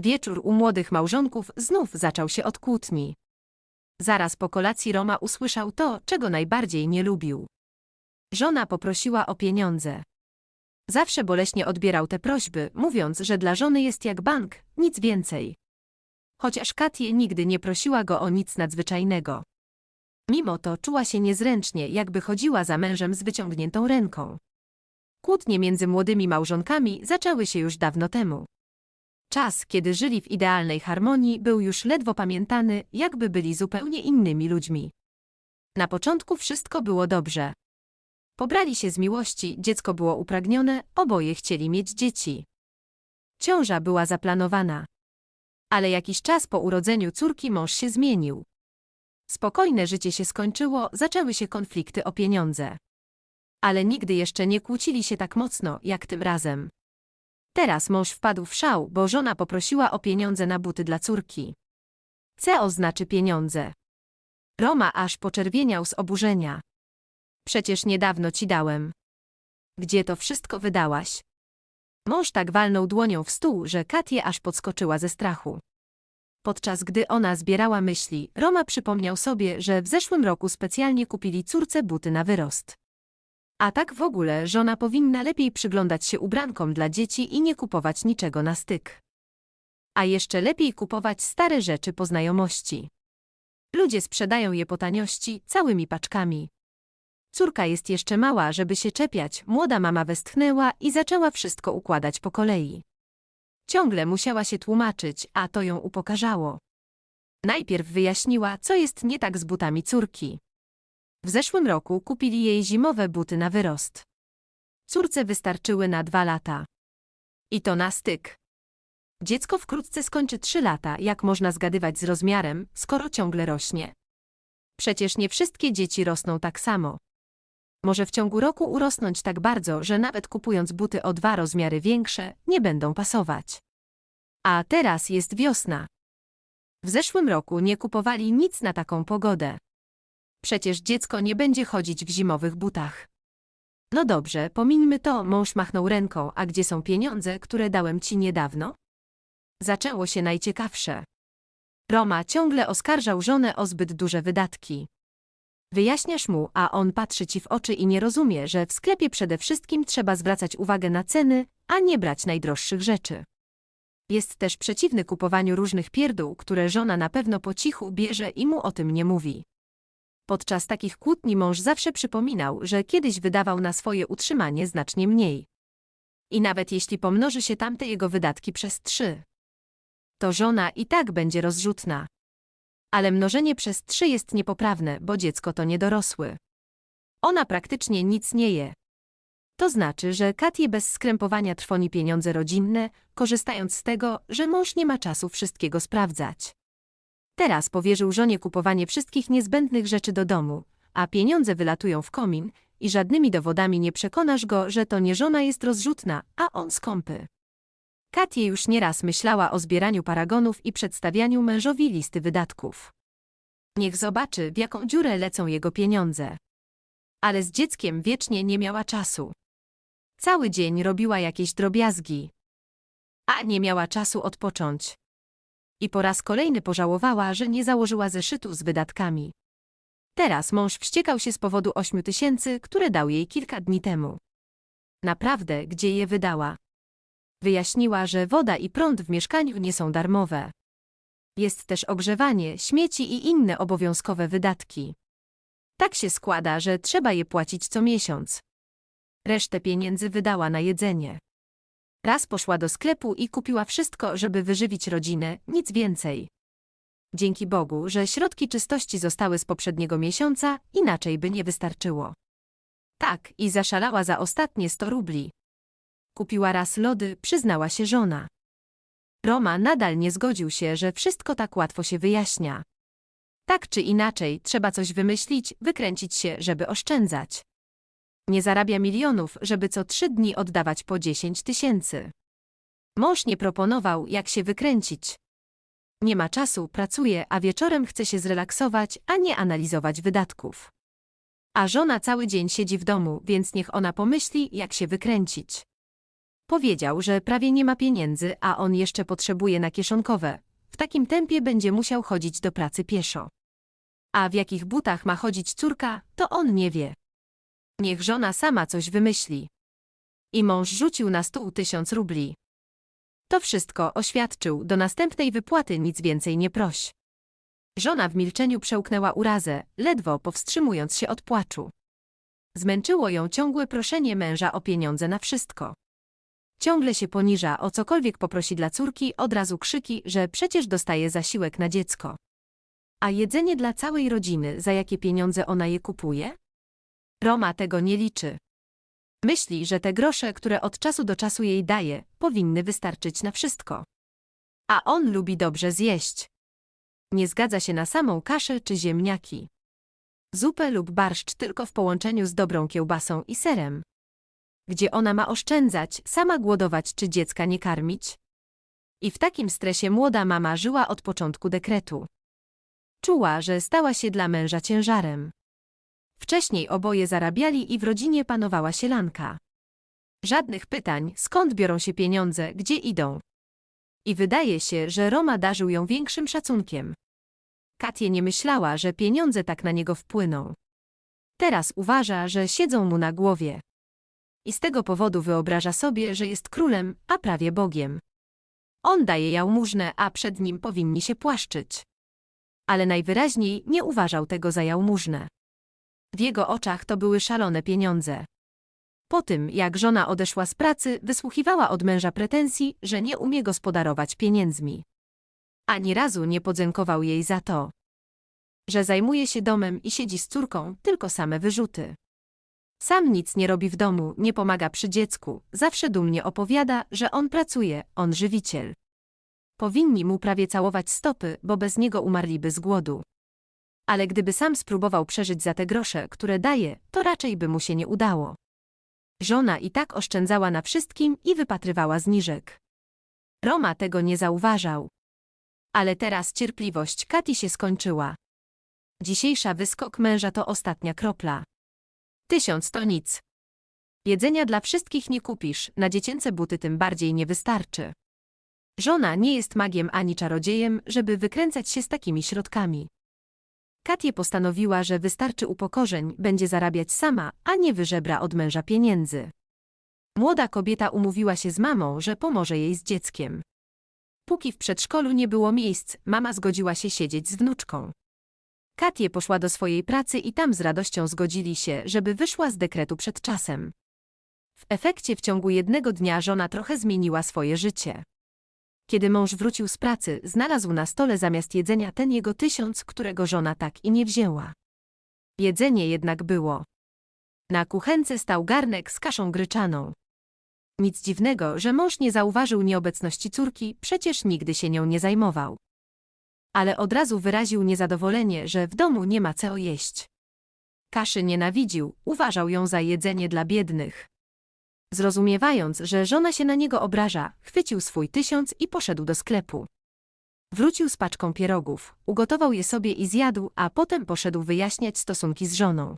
Wieczór u młodych małżonków znów zaczął się od kłótni. Zaraz po kolacji Roma usłyszał to, czego najbardziej nie lubił. Żona poprosiła o pieniądze. Zawsze boleśnie odbierał te prośby, mówiąc, że dla żony jest jak bank, nic więcej. Chociaż Katie nigdy nie prosiła go o nic nadzwyczajnego. Mimo to czuła się niezręcznie, jakby chodziła za mężem z wyciągniętą ręką. Kłótnie między młodymi małżonkami zaczęły się już dawno temu. Czas, kiedy żyli w idealnej harmonii, był już ledwo pamiętany, jakby byli zupełnie innymi ludźmi. Na początku wszystko było dobrze. Pobrali się z miłości, dziecko było upragnione, oboje chcieli mieć dzieci. Ciąża była zaplanowana. Ale jakiś czas po urodzeniu córki mąż się zmienił. Spokojne życie się skończyło, zaczęły się konflikty o pieniądze. Ale nigdy jeszcze nie kłócili się tak mocno, jak tym razem. Teraz mąż wpadł w szał, bo żona poprosiła o pieniądze na buty dla córki. CO znaczy pieniądze. Roma aż poczerwieniał z oburzenia. Przecież niedawno ci dałem. Gdzie to wszystko wydałaś? Mąż tak walnął dłonią w stół, że Katie aż podskoczyła ze strachu. Podczas gdy ona zbierała myśli, Roma przypomniał sobie, że w zeszłym roku specjalnie kupili córce buty na wyrost. A tak w ogóle żona powinna lepiej przyglądać się ubrankom dla dzieci i nie kupować niczego na styk. A jeszcze lepiej kupować stare rzeczy po znajomości. Ludzie sprzedają je po taniości, całymi paczkami. Córka jest jeszcze mała, żeby się czepiać, młoda mama westchnęła i zaczęła wszystko układać po kolei. Ciągle musiała się tłumaczyć, a to ją upokarzało. Najpierw wyjaśniła, co jest nie tak z butami córki. W zeszłym roku kupili jej zimowe buty na wyrost. Córce wystarczyły na dwa lata. I to na styk. Dziecko wkrótce skończy trzy lata, jak można zgadywać z rozmiarem, skoro ciągle rośnie. Przecież nie wszystkie dzieci rosną tak samo. Może w ciągu roku urosnąć tak bardzo, że nawet kupując buty o dwa rozmiary większe, nie będą pasować. A teraz jest wiosna. W zeszłym roku nie kupowali nic na taką pogodę. Przecież dziecko nie będzie chodzić w zimowych butach. No dobrze, pomińmy to, mąż machnął ręką, a gdzie są pieniądze, które dałem ci niedawno? Zaczęło się najciekawsze. Roma ciągle oskarżał żonę o zbyt duże wydatki. Wyjaśniasz mu, a on patrzy ci w oczy i nie rozumie, że w sklepie przede wszystkim trzeba zwracać uwagę na ceny, a nie brać najdroższych rzeczy. Jest też przeciwny kupowaniu różnych pierdół, które żona na pewno po cichu bierze i mu o tym nie mówi. Podczas takich kłótni mąż zawsze przypominał, że kiedyś wydawał na swoje utrzymanie znacznie mniej. I nawet jeśli pomnoży się tamte jego wydatki przez trzy, to żona i tak będzie rozrzutna. Ale mnożenie przez trzy jest niepoprawne, bo dziecko to niedorosły. Ona praktycznie nic nie je. To znaczy, że Katie bez skrępowania trwoni pieniądze rodzinne, korzystając z tego, że mąż nie ma czasu wszystkiego sprawdzać. Teraz powierzył żonie kupowanie wszystkich niezbędnych rzeczy do domu, a pieniądze wylatują w komin i żadnymi dowodami nie przekonasz go, że to nie żona jest rozrzutna, a on skąpy. Katie już nieraz myślała o zbieraniu paragonów i przedstawianiu mężowi listy wydatków. Niech zobaczy, w jaką dziurę lecą jego pieniądze. Ale z dzieckiem wiecznie nie miała czasu. Cały dzień robiła jakieś drobiazgi. A nie miała czasu odpocząć. I po raz kolejny pożałowała, że nie założyła zeszytu z wydatkami. Teraz mąż wściekał się z powodu ośmiu tysięcy, które dał jej kilka dni temu. Naprawdę, gdzie je wydała? Wyjaśniła, że woda i prąd w mieszkaniu nie są darmowe. Jest też ogrzewanie, śmieci i inne obowiązkowe wydatki. Tak się składa, że trzeba je płacić co miesiąc. Resztę pieniędzy wydała na jedzenie. Raz poszła do sklepu i kupiła wszystko, żeby wyżywić rodzinę, nic więcej. Dzięki Bogu, że środki czystości zostały z poprzedniego miesiąca, inaczej by nie wystarczyło. Tak, i zaszalała za ostatnie 100 rubli. Kupiła raz lody, przyznała się żona. Roma nadal nie zgodził się, że wszystko tak łatwo się wyjaśnia. Tak czy inaczej, trzeba coś wymyślić, wykręcić się, żeby oszczędzać. Nie zarabia milionów, żeby co trzy dni oddawać po 10 tysięcy. Mąż nie proponował, jak się wykręcić. Nie ma czasu, pracuje, a wieczorem chce się zrelaksować, a nie analizować wydatków. A żona cały dzień siedzi w domu, więc niech ona pomyśli, jak się wykręcić. Powiedział, że prawie nie ma pieniędzy, a on jeszcze potrzebuje na kieszonkowe. W takim tempie będzie musiał chodzić do pracy pieszo. A w jakich butach ma chodzić córka, to on nie wie. Niech żona sama coś wymyśli. I mąż rzucił na stół tysiąc rubli. To wszystko oświadczył, do następnej wypłaty nic więcej nie proś. Żona w milczeniu przełknęła urazę, ledwo powstrzymując się od płaczu. Zmęczyło ją ciągłe proszenie męża o pieniądze na wszystko. Ciągle się poniża, o cokolwiek poprosi dla córki, od razu krzyki, że przecież dostaje zasiłek na dziecko. A jedzenie dla całej rodziny, za jakie pieniądze ona je kupuje? Roma tego nie liczy. Myśli, że te grosze, które od czasu do czasu jej daje, powinny wystarczyć na wszystko. A on lubi dobrze zjeść. Nie zgadza się na samą kaszę czy ziemniaki. Zupę lub barszcz tylko w połączeniu z dobrą kiełbasą i serem. Gdzie ona ma oszczędzać, sama głodować czy dziecka nie karmić? I w takim stresie młoda mama żyła od początku dekretu. Czuła, że stała się dla męża ciężarem. Wcześniej oboje zarabiali i w rodzinie panowała sielanka. Żadnych pytań, skąd biorą się pieniądze, gdzie idą. I wydaje się, że Roma darzył ją większym szacunkiem. Katie nie myślała, że pieniądze tak na niego wpłyną. Teraz uważa, że siedzą mu na głowie. I z tego powodu wyobraża sobie, że jest królem, a prawie Bogiem. On daje jałmużnę, a przed nim powinni się płaszczyć. Ale najwyraźniej nie uważał tego za jałmużnę. W jego oczach to były szalone pieniądze. Po tym, jak żona odeszła z pracy, wysłuchiwała od męża pretensji, że nie umie gospodarować pieniędzmi. Ani razu nie podziękował jej za to, że zajmuje się domem i siedzi z córką, tylko same wyrzuty. Sam nic nie robi w domu, nie pomaga przy dziecku, zawsze dumnie opowiada, że on pracuje, on żywiciel. Powinni mu prawie całować stopy, bo bez niego umarliby z głodu. Ale gdyby sam spróbował przeżyć za te grosze, które daje, to raczej by mu się nie udało. Żona i tak oszczędzała na wszystkim i wypatrywała zniżek. Roma tego nie zauważał. Ale teraz cierpliwość Kati się skończyła. Dzisiejsza wyskok męża to ostatnia kropla. Tysiąc to nic. Jedzenia dla wszystkich nie kupisz, na dziecięce buty tym bardziej nie wystarczy. Żona nie jest magiem ani czarodziejem, żeby wykręcać się z takimi środkami. Katie postanowiła, że wystarczy upokorzeń, będzie zarabiać sama, a nie wyżebra od męża pieniędzy. Młoda kobieta umówiła się z mamą, że pomoże jej z dzieckiem. Póki w przedszkolu nie było miejsc, mama zgodziła się siedzieć z wnuczką. Katie poszła do swojej pracy i tam z radością zgodzili się, żeby wyszła z dekretu przed czasem. W efekcie w ciągu jednego dnia żona trochę zmieniła swoje życie. Kiedy mąż wrócił z pracy, znalazł na stole zamiast jedzenia ten jego tysiąc, którego żona tak i nie wzięła. Jedzenie jednak było. Na kuchence stał garnek z kaszą gryczaną. Nic dziwnego, że mąż nie zauważył nieobecności córki, przecież nigdy się nią nie zajmował. Ale od razu wyraził niezadowolenie, że w domu nie ma co jeść. Kaszy nienawidził, uważał ją za jedzenie dla biednych. Zrozumiewając, że żona się na niego obraża, chwycił swój tysiąc i poszedł do sklepu. Wrócił z paczką pierogów, ugotował je sobie i zjadł, a potem poszedł wyjaśniać stosunki z żoną.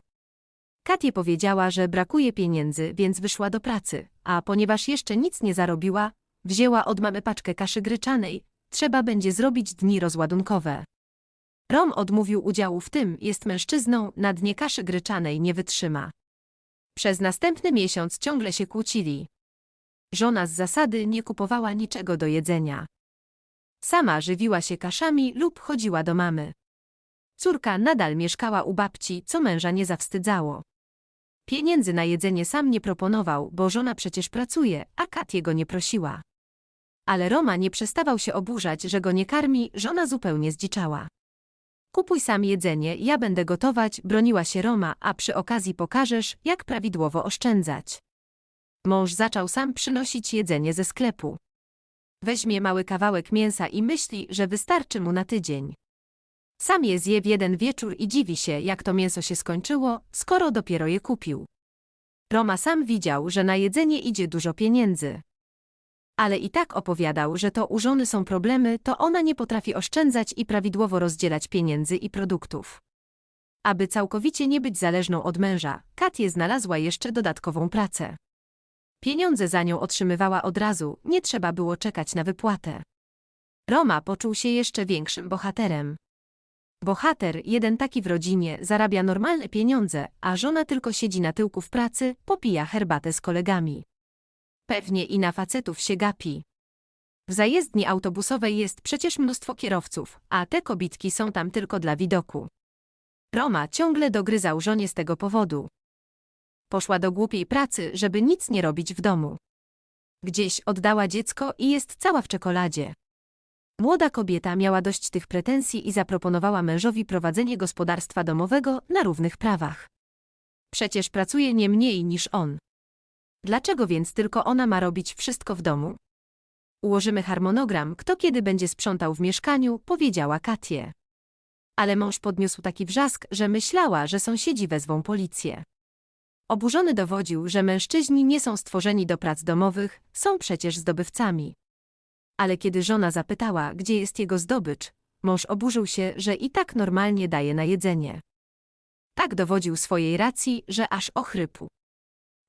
Katie powiedziała, że brakuje pieniędzy, więc wyszła do pracy, a ponieważ jeszcze nic nie zarobiła, wzięła od mamy paczkę kaszy gryczanej, trzeba będzie zrobić dni rozładunkowe. Rom odmówił udziału w tym, jest mężczyzną, na dnie kaszy gryczanej nie wytrzyma. Przez następny miesiąc ciągle się kłócili. Żona z zasady nie kupowała niczego do jedzenia. Sama żywiła się kaszami lub chodziła do mamy. Córka nadal mieszkała u babci, co męża nie zawstydzało. Pieniędzy na jedzenie sam nie proponował, bo żona przecież pracuje, a Katie go nie prosiła. Ale Roma nie przestawał się oburzać, że go nie karmi, żona zupełnie zdziczała. Kupuj sam jedzenie, ja będę gotować, broniła się Roma, a przy okazji pokażesz, jak prawidłowo oszczędzać. Mąż zaczął sam przynosić jedzenie ze sklepu. Weźmie mały kawałek mięsa i myśli, że wystarczy mu na tydzień. Sam je zje w jeden wieczór i dziwi się, jak to mięso się skończyło, skoro dopiero je kupił. Roma sam widział, że na jedzenie idzie dużo pieniędzy. Ale i tak opowiadał, że to u żony są problemy, to ona nie potrafi oszczędzać i prawidłowo rozdzielać pieniędzy i produktów. Aby całkowicie nie być zależną od męża, Katie znalazła jeszcze dodatkową pracę. Pieniądze za nią otrzymywała od razu, nie trzeba było czekać na wypłatę. Roma poczuł się jeszcze większym bohaterem. Bohater, jeden taki w rodzinie, zarabia normalne pieniądze, a żona tylko siedzi na tyłku w pracy, popija herbatę z kolegami. Pewnie i na facetów się gapi. W zajezdni autobusowej jest przecież mnóstwo kierowców, a te kobitki są tam tylko dla widoku. Roma ciągle dogryzał żonie z tego powodu. Poszła do głupiej pracy, żeby nic nie robić w domu. Gdzieś oddała dziecko i jest cała w czekoladzie. Młoda kobieta miała dość tych pretensji i zaproponowała mężowi prowadzenie gospodarstwa domowego na równych prawach. Przecież pracuje nie mniej niż on. Dlaczego więc tylko ona ma robić wszystko w domu? Ułożymy harmonogram, kto kiedy będzie sprzątał w mieszkaniu, powiedziała Katie. Ale mąż podniósł taki wrzask, że myślała, że sąsiedzi wezwą policję. Oburzony dowodził, że mężczyźni nie są stworzeni do prac domowych, są przecież zdobywcami. Ale kiedy żona zapytała, gdzie jest jego zdobycz, mąż oburzył się, że i tak normalnie daje na jedzenie. Tak dowodził swojej racji, że aż ochrypł.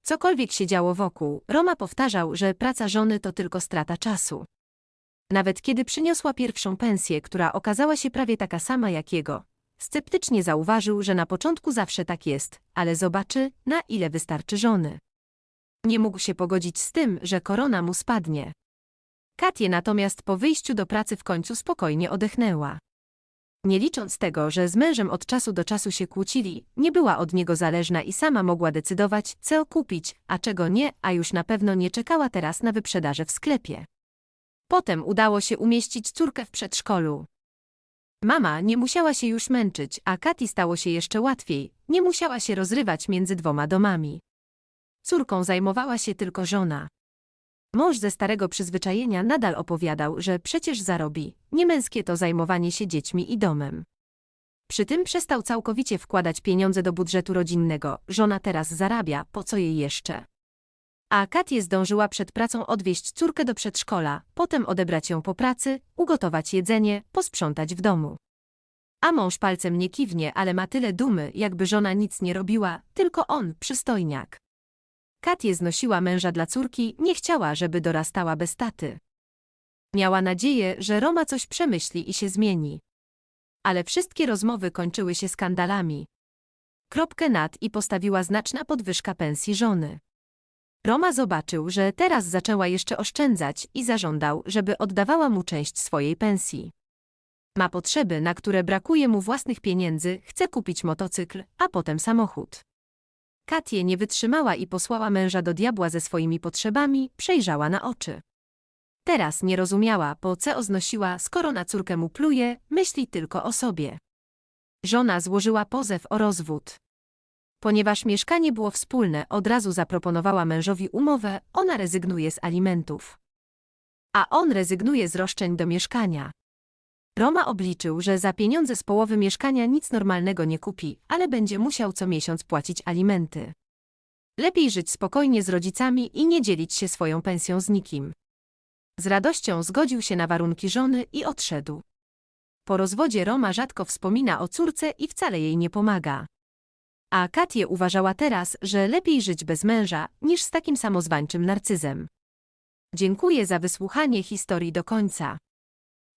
Cokolwiek się działo wokół, Roma powtarzał, że praca żony to tylko strata czasu. Nawet kiedy przyniosła pierwszą pensję, która okazała się prawie taka sama jak jego, sceptycznie zauważył, że na początku zawsze tak jest, ale zobaczy, na ile wystarczy żony. Nie mógł się pogodzić z tym, że korona mu spadnie. Katie natomiast po wyjściu do pracy w końcu spokojnie odetchnęła. Nie licząc tego, że z mężem od czasu do czasu się kłócili, nie była od niego zależna i sama mogła decydować, co kupić, a czego nie, a już na pewno nie czekała teraz na wyprzedaże w sklepie. Potem udało się umieścić córkę w przedszkolu. Mama nie musiała się już męczyć, a Kati stało się jeszcze łatwiej, nie musiała się rozrywać między dwoma domami. Córką zajmowała się tylko żona. Mąż ze starego przyzwyczajenia nadal opowiadał, że przecież zarobi, niemęskie to zajmowanie się dziećmi i domem. Przy tym przestał całkowicie wkładać pieniądze do budżetu rodzinnego, żona teraz zarabia, po co jej jeszcze? A Katie zdążyła przed pracą odwieźć córkę do przedszkola, potem odebrać ją po pracy, ugotować jedzenie, posprzątać w domu. A mąż palcem nie kiwnie, ale ma tyle dumy, jakby żona nic nie robiła, tylko on, przystojniak. Katie znosiła męża dla córki, nie chciała, żeby dorastała bez taty. Miała nadzieję, że Roma coś przemyśli i się zmieni. Ale wszystkie rozmowy kończyły się skandalami. Kropkę nad i postawiła znaczna podwyżka pensji żony. Roma zobaczył, że teraz zaczęła jeszcze oszczędzać i zażądał, żeby oddawała mu część swojej pensji. Ma potrzeby, na które brakuje mu własnych pieniędzy, chce kupić motocykl, a potem samochód. Katie nie wytrzymała i posłała męża do diabła ze swoimi potrzebami, przejrzała na oczy. Teraz nie rozumiała, po co oznosiła, skoro na córkę mu pluje, myśli tylko o sobie. Żona złożyła pozew o rozwód. Ponieważ mieszkanie było wspólne, od razu zaproponowała mężowi umowę, ona rezygnuje z alimentów. A on rezygnuje z roszczeń do mieszkania. Roma obliczył, że za pieniądze z połowy mieszkania nic normalnego nie kupi, ale będzie musiał co miesiąc płacić alimenty. Lepiej żyć spokojnie z rodzicami i nie dzielić się swoją pensją z nikim. Z radością zgodził się na warunki żony i odszedł. Po rozwodzie Roma rzadko wspomina o córce i wcale jej nie pomaga. A Katie uważała teraz, że lepiej żyć bez męża, niż z takim samozwańczym narcyzem. Dziękuję za wysłuchanie historii do końca.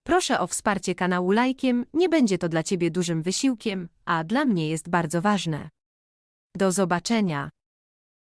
Proszę o wsparcie kanału lajkiem, nie będzie to dla Ciebie dużym wysiłkiem, a dla mnie jest bardzo ważne. Do zobaczenia.